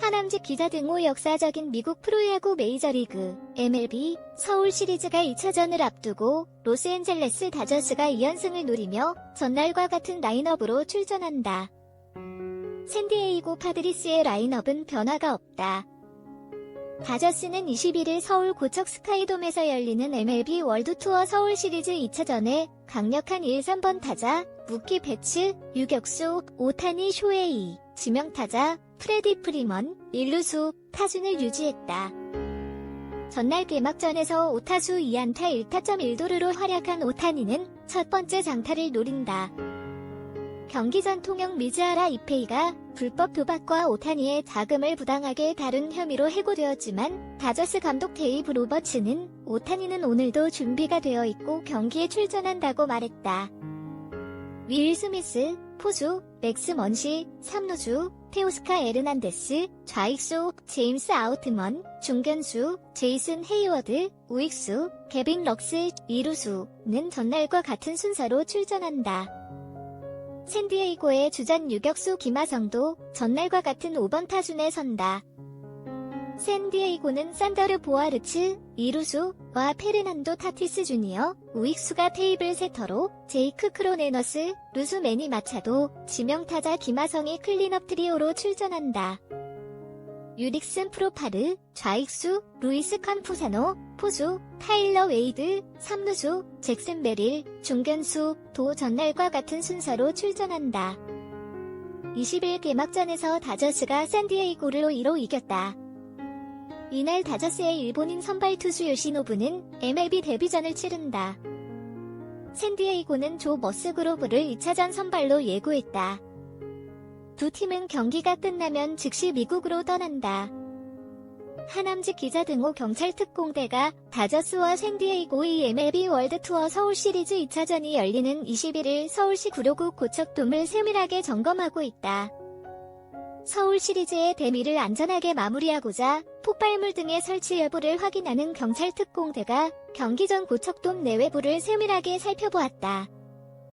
하남직 기자 등호 역사적인 미국 프로야구 메이저리그 MLB 서울 시리즈가 2차전을 앞두고 로스앤젤레스 다저스가 2연승을 노리며 전날과 같은 라인업으로 출전한다. 샌디에이고 파드리스의 라인업은 변화가 없다. 다저스는 21일 서울 고척 스카이돔에서 열리는 MLB 월드투어 서울 시리즈 2차전에 강력한 1, 3번 타자, 무키 배츠, 유격수, 오타니 쇼헤이, 지명타자, 프레디 프리먼, 일루수, 타준을 유지했다. 전날 개막전에서 5타수 2안타 1타점 1도루로 활약한 오타니는 첫 번째 장타를 노린다. 경기 전 통영 미즈하라 이페이가 불법 도박과 오타니의 자금을 부당하게 다룬 혐의로 해고되었지만 다저스 감독 데이브 로버츠는 오타니는 오늘도 준비가 되어 있고 경기에 출전한다고 말했다. 윌 스미스, 포수, 맥스 먼시, 삼루수, 테오스카 에르난데스, 좌익수, 제임스 아우트먼, 중견수, 제이슨 헤이워드, 우익수, 개빈 럭스, 이루수는 전날과 같은 순서로 출전한다. 샌디에이고의 주전 유격수 김하성도 전날과 같은 5번 타순에 선다. 샌디에이고는 산더르 보아르츠, 이루수와 페르난도 타티스 주니어, 우익수가 테이블 세터로, 제이크 크로네너스, 루수 매니 마차도, 지명타자 김하성이 클린업 트리오로 출전한다. 유릭슨 프로파르, 좌익수, 루이스 칸푸사노, 포수, 타일러 웨이드, 삼루수, 잭슨 베릴, 중견수, 도 전날과 같은 순서로 출전한다. 20일 개막전에서 다저스가 샌디에이고를 2로 이겼다. 이날 다저스의 일본인 선발 투수 요시노부는 MLB 데뷔전을 치른다. 샌디에이고는 조 머스 그로브를 2차전 선발로 예고했다. 두 팀은 경기가 끝나면 즉시 미국으로 떠난다. 하남직 기자 등호 경찰 특공대가 다저스와 샌디에이고의 MLB 월드 투어 서울 시리즈 2차전이 열리는 21일 서울시 구로구 고척돔을 세밀하게 점검하고 있다. 서울 시리즈의 대미를 안전하게 마무리하고자 폭발물 등의 설치 여부를 확인하는 경찰 특공대가 경기 전 고척돔 내외부를 세밀하게 살펴보았다.